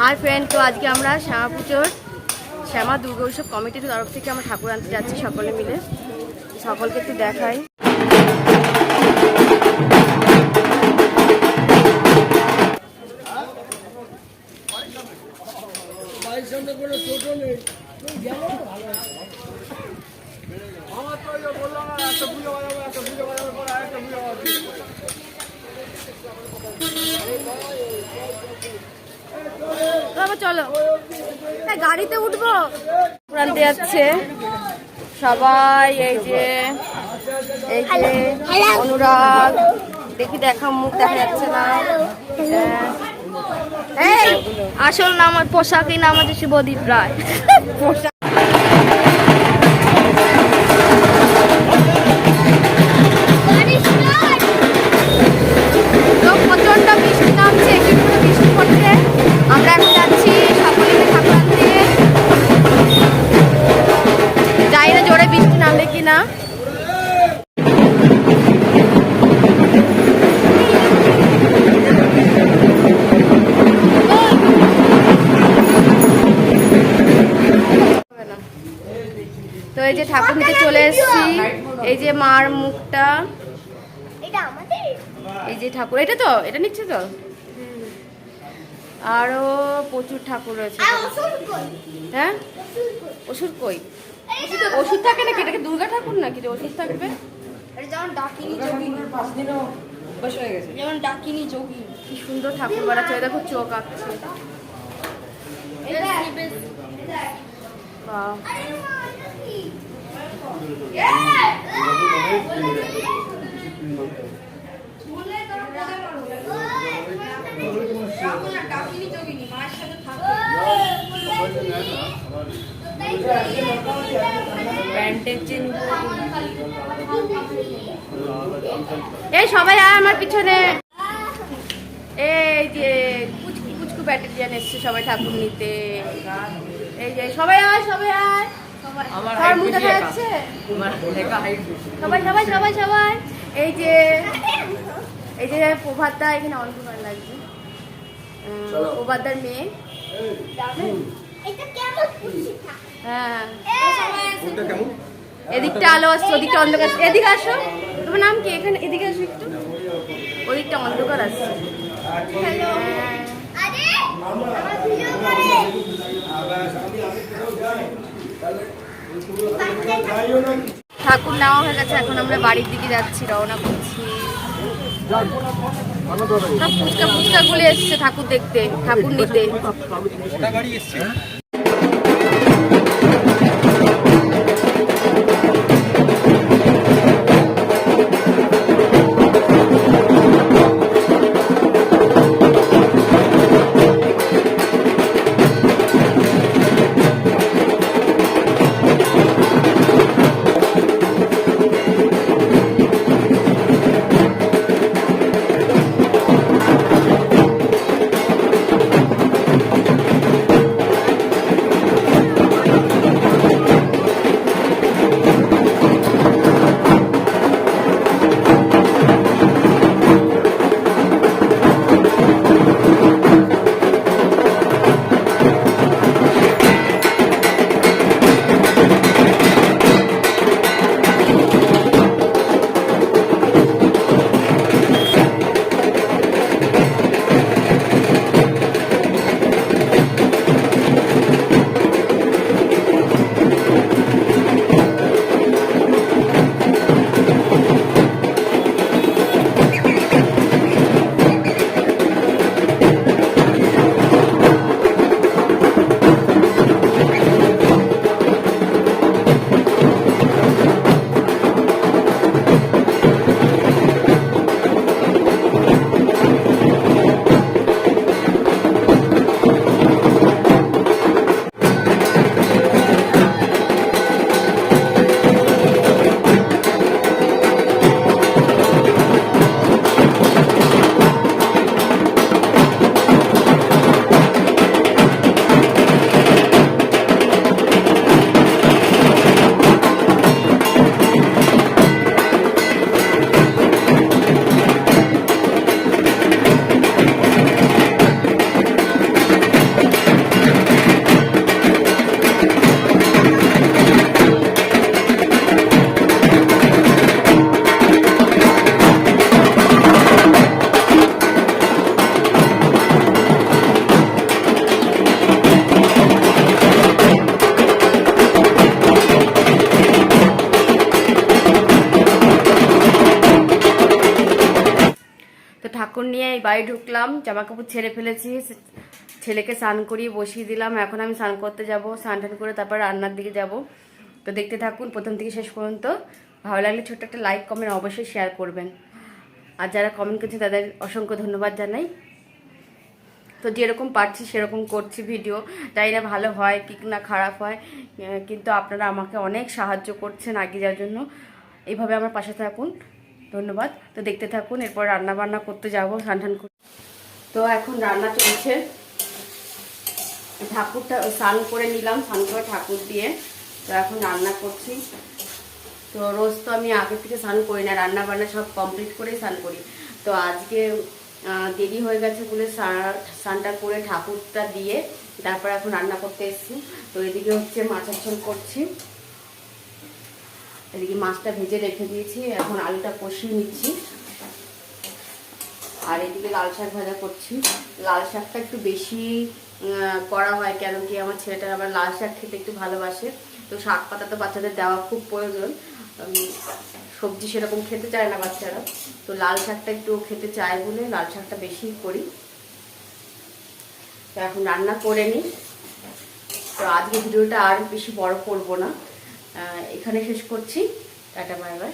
Hi friend তো আজকে আমরা শ্যামা পুজোর, শ্যামা দুর্গা উৎসব কমিটির তরফ থেকে আমরা ঠাকুর আনতে যাচ্ছি সকলে মিলে। সকলকে একটু দেখাই। চলো। গাড়িতে উঠবো। প্রান্তে যাচ্ছে। সবাই এই যে এই যে অনুরাগ। দেখি দেখা মুখ দেখা যাচ্ছে না। হ্যাঁ। এই আসল নাম পোশাকই নাম আছে শুভদীপ রায়। পোশাক না? তো এই যে ঠাকুর নিতে চলে এসেছি। এই যে মার মুখটা। এই যে ঠাকুর এটা তো? এটা নিচ্ছে তো? আরও প্রচুর ঠাকুর রয়েছে। হ্যাঁ? ওষুধ কই? ওষুধ থাকে নাকি এটাকে দুর্গা ঠাকুর নাকি যে ওষুধ থাকবে এটা যেমন ডাকিনি যোগিনী যেমন ডাকিনি যোগিনী কি সুন্দর ঠাকুর বাড়াচ্ছে দেখো চোখ আঁকছে বাহ। এই সবাই আয় আমার পিছনে। এই যে কুচকু কুচকু ব্যাটালিয়ান এসছে সবাই ঠাকুর নিতে। এই যে সবাই আয় সবাই আয়। সবাই সবাই সবাই সবাই। এই যে এই যে প্রভাতদা এখানে অন্ধকার লাগছে। প্রভাতদার মেয়ে। হ্যাঁ। এদিকটা আলো আসছে ওদিকটা অন্ধকার। এদিকে আসো। তোমার নাম কি? এখানে এদিকে আসো একটু। ওদিকটা অন্ধকার আসছে। ঠাকুর নেওয়া হয়ে গেছে এখন আমরা বাড়ির দিকে যাচ্ছি রওনা করছি। সব ফুচকা ফুচকা গুলো এসছে ঠাকুর দেখতে ঠাকুর নিতে। বাড়ি ঢুকলাম জামা কাপড় ছেড়ে ফেলেছি ছেলেকে স্নান করিয়ে বসিয়ে দিলাম, এখন আমি স্নান করতে যাব, স্নান টান করে তারপর রান্নার দিকে যাব। তো দেখতে থাকুন, প্রথম থেকে শেষ পর্যন্ত। ভালো লাগলে ছোট্ট একটা লাইক, কমেন্ট, অবশ্যই শেয়ার করবেন। আর যারা কমেন্ট করছে, তাদের অসংখ্য ধন্যবাদ জানাই। তো যেরকম পারছি, সেরকম করছি ভিডিও তাই না, ভালো হয় কি না, খারাপ হয় কিন্তু আপনারা আমাকে অনেক সাহায্য করছেন আগে যাওয়ার জন্য। এইভাবে আমার পাশে থাকুন। ধন্যবাদ। তো দেখতে থাকুন, এরপর রান্না বান্না করতে যাব স্নান টান করে তো এখন রান্না চলছে। ঠাকুরটা স্নান করে নিলাম, স্নান করে ঠাকুর দিয়ে। তো এখন রান্না করছি। তো রোজ তো আমি আগে থেকে স্নান করি না রান্না বান্না সব কমপ্লিট করেই স্নান করি। তো আজকে দেরি হয়ে গেছে বলে স্নান- স্নানটা করে ঠাকুরটা দিয়ে তারপর এখন রান্না করতে এসেছি। তো এদিকে হচ্ছে ঝোল করছি। এদিকে মাছটা ভেজে রেখে দিয়েছি। এখন আলুটা কষিয়ে নিচ্ছি। আর এদিকে লাল শাক ভাজা করছি। লাল শাকটা একটু বেশি করা হয় কেন কি আমার ছেলেটা আবার লাল শাক খেতে একটু ভালোবাসে। তো শাক পাতা তো বাচ্চাদের দেওয়া খুব প্রয়োজন। সবজি সেরকম খেতে চায় না বাচ্চারা। তো লাল শাকটা একটু খেতে চায় বলে লাল শাকটা বেশি করি। তো এখন রান্না করে নিই। তো আজকে ভিডিওটা আর বেশি বড় করব না। এখানে শেষ করছি। Tata bye bye.